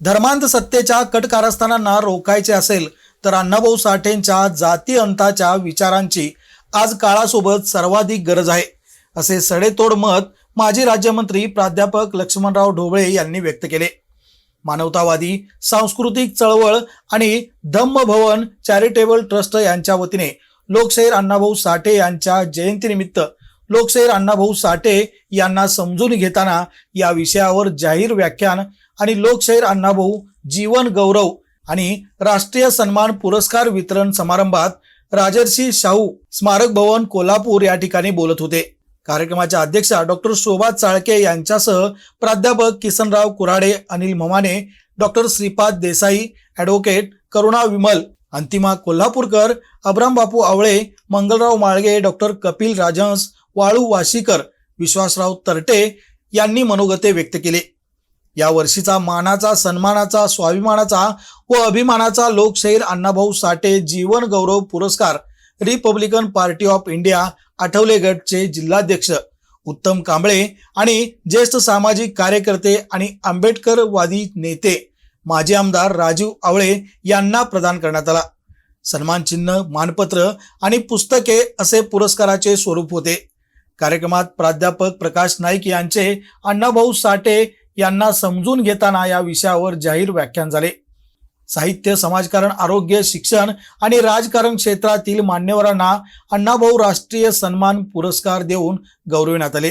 धर्मांध सत्तेच्या कट कारस्थानांना रोखायचे असेल तर अण्णाभाऊ साठेंच्या जाती अंताच्या विचारांची आज काळासोबत सर्वाधिक गरज आहे असे सडेतोड मत माजी राज्यमंत्री प्राध्यापक लक्ष्मणराव ढोबळे यांनी व्यक्त केले. मानवतावादी सांस्कृतिक चळवळ आणि धम्मभवन चॅरिटेबल ट्रस्ट यांच्या वतीने लोकशाहीर अण्णाभाऊ साठे यांच्या जयंतीनिमित्त लोकशाहीर अण्णाभाऊ साठे यांना समजून घेताना या विषयावर जाहीर व्याख्यान आणि लोकशाहीर अण्णाभाऊ जीवन गौरव आणि राष्ट्रीय सन्मान पुरस्कार वितरण समारंभात राजर्षी शाहू स्मारक भवन कोल्हापूर या ठिकाणी बोलत होते. कार्यक्रमाच्या अध्यक्षा डॉक्टर शोभा चाळके यांच्यासह प्राध्यापक Kisanrao Kurade Anil Mamane doctor Shripad Desai advocate Karuna Vimal Antima Kolhapurkar Abram Bapu Awale Mangalrao Malge doctor Kapil Rajhans Walu Washikar Vishwasrao Tarte यांनी मनोगते व्यक्त केले. या वर्षीचा मानाचा सन्मानाचा स्वाभिमानाचा व अभिमानाचा लोकशाहीर अण्णाभाऊ साठे जीवन गौरव पुरस्कार Republican Party of India Athawale गटचे जिल्हाध्यक्ष उत्तम कांबळे आणि ज्येष्ठ सामाजिक कार्यकर्ते आणि आंबेडकरवादी नेते माजी आमदार राजीव आवळे यांना प्रदान करण्यात आला. सन्मान चिन्ह मानपत्र आणि पुस्तके असे पुरस्काराचे स्वरूप होते. कार्यक्रमात प्राध्यापक प्रकाश नाईक यांचे अण्णाभाऊ साठे यांना समजून घेताना या विषयावर जाहीर व्याख्यान झाले. साहित्य समाजकारण आरोग्य शिक्षण आणि राजकारण क्षेत्रातील मान्यवरांना अण्णाभाऊ राष्ट्रीय सन्मान पुरस्कार देऊन गौरविण्यात आले.